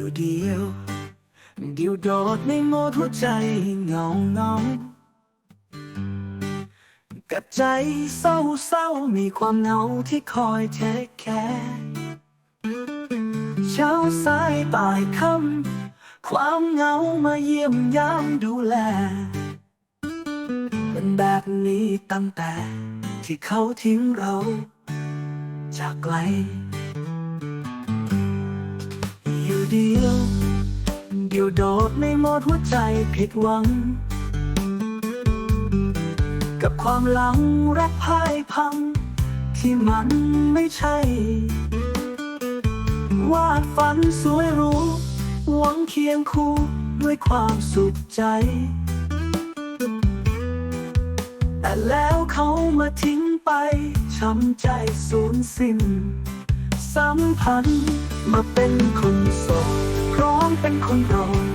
อยู่เดียว เดียวโดดในโหมดหัวใจเงาเงากับใจเศร้าเศร้าๆมีความเหงาที่คอยเทคแคร์เช้าสายบ่ายค่ำความเหงามาเยี่ยมยามดูแล เป็นแบบนี้ตั้งแต่ที่เขาทิ้งเรา จากไกล เดียว เดียวโดดในหมดหัวใจผิดหวัง กับความหลังรักพ่ายพัง ที่มันไม่ใช่ วาดฝันสวยรู้หวังเคียงคู่ด้วยความสุขใจ แต่แล้วเขามาทิ้งไปช้ำใจสูญสิ้น สัมพันธ์ มาเป็นคนโสดพร้อมเป็นคนรด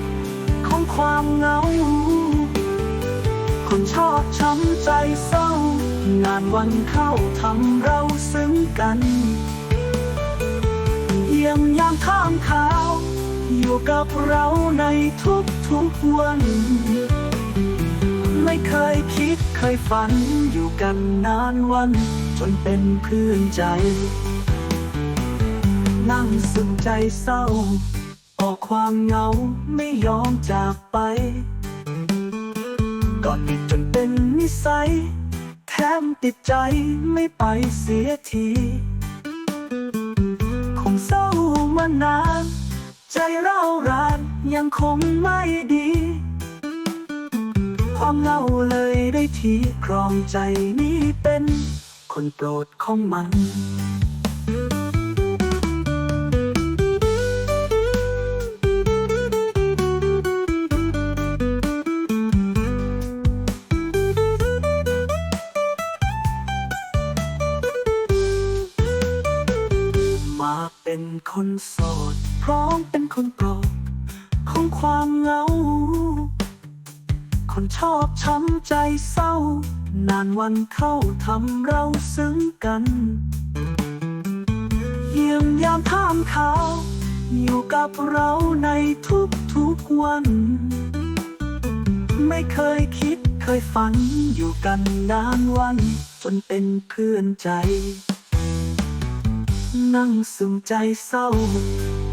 ของความเหงา คนชอบช้ำใจเศร้า งานวันเข้าทำเราซึ้งกันเยี่ยมยามข้ามขาว อยู่กับเราในทุกทุกๆวัน ไม่เคยคิดเคยฝันอยู่กันนานวัน จนเป็นเพื่อนใจ นั่งซึมใจเศร้า ออกความเหงาไม่ยอมจากไปก่อนติดจนเป็นนิสัย แถมติดใจไม่ไปเสียที คงเศร้ามานาน ใจเร่าร้านยังคงไม่ดี ความเหงาเลยได้ทีครองใจนี้เป็นคนโปรดของมัน คนโสด พร้อมเป็นคนโปรดของความเหงา คนชอบช้ำใจเศร้า นานวันเข้าทำเราซึ้งกันเยี่ยมยามท่ามขาวอยู่กับเราในทุกทุกๆวัน ไม่เคยคิดเคยฝันอยู่กันนานวัน จนเป็นเพื่อนใจ นั่งซึมใจเศร้า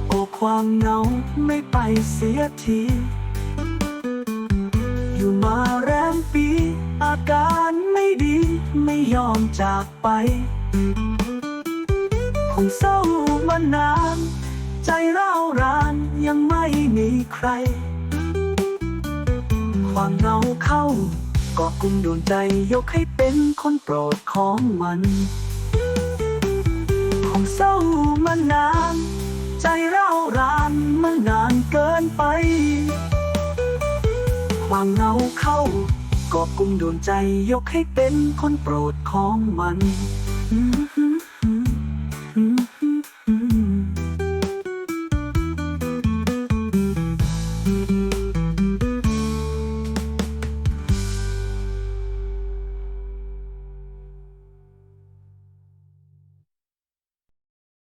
โอ้ความเหงาไม่ไปเสียที อยู่มาแรมปี อาการไม่ดีไม่ยอมจากไป คงเศร้ามานาน ใจเร่าร้านยังไม่มีใคร ความเหงาเข้าก็กุมดวงใจยกให้เป็นคนโปรดของมัน เศร้ามานาน ใจเร่าร้านมานานเกินไป ความเหงาเข้า ก็กุมดวงใจยกให้เป็นคนโปรดของมัน